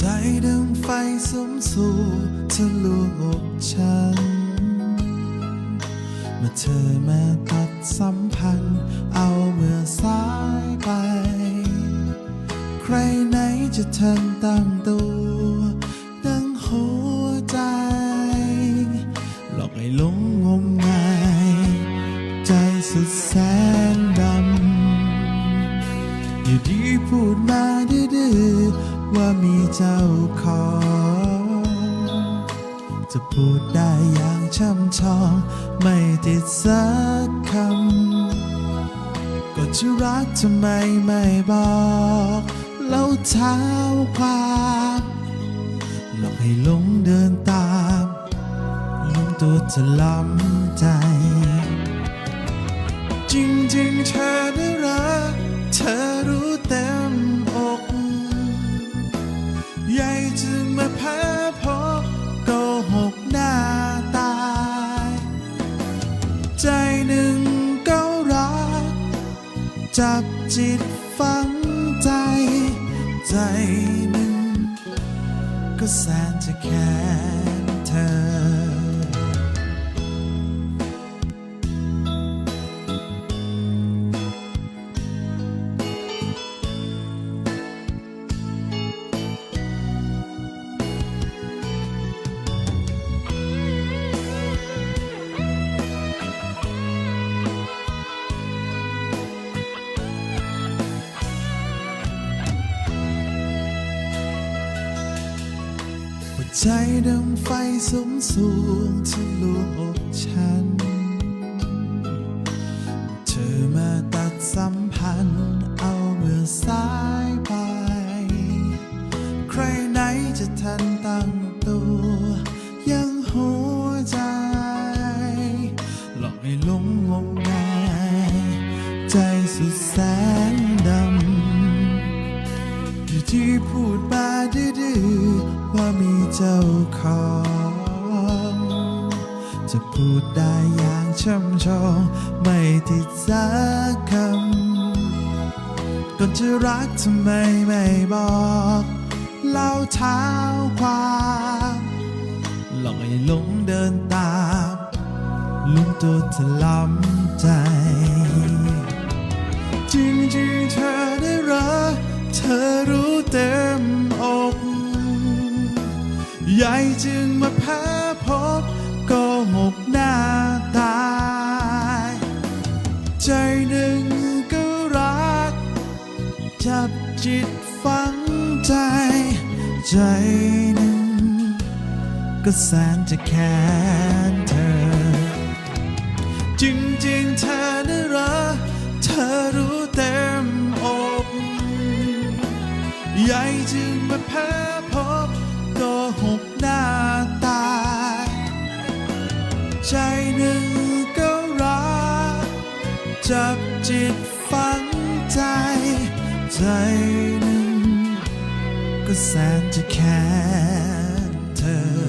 ใจดังไฟสมสู่ทะลวงอกฉัน เมื่อเธอมาตัดสัมพันธ์ เอาเมื่อสายไป ใครไหนจะทันตั้งตัว อยู่ดีพูดมาดื้อว่ามีเจ้าของ จะพูดได้อย่างช่ำชอง ไม่ติดสักคำ ก็จะรักทำไมไม่บอกเล่าเท้าความหลอกให้หลงเดินตามลงตัวจะล้ำใจ จริงๆเธอได้รักเธอ ใจหนึ่งก็รัก จับจิตฝังใจ ใจหนึ่งก็แสนจะแค้นเธอ หัวใจดังไฟสูงสูงทะลุอกฉัน เธอมาตัดสัมพันธ์เอาเมื่อสายไป ใครไหนจะทันตั้งตัวยังหัวใจ หลอกให้หลงงมงายใจสุดแสนดำอยู่ที่พูดมาดื้อ ว่ามีเจ้าของ จะพูดได้อย่างช่ำชองไม่ติดสักคำก่อนจะรักทำไมไม่บอกเล่าเท้าความลอกให้หลงเดินตามลุมตัวเธอล้ำใจ จริงๆเธอได้รักเธอรู้เต็ม ใหญ่จึงมาแพ้พบโกหกหน้าตาย ใจหนึ่งก็รัก จับจิตฝังใจ ใจหนึ่ง ก็แสนจะแค้นเธอ จริงๆเธอได้รักเธอรู้เต็มอกใหญ่จึงมาแพ้ หน้าตายใจหนึ่งก็รักจับจิตฝังใจ ใจหนึ่งก็แสนจะแค้น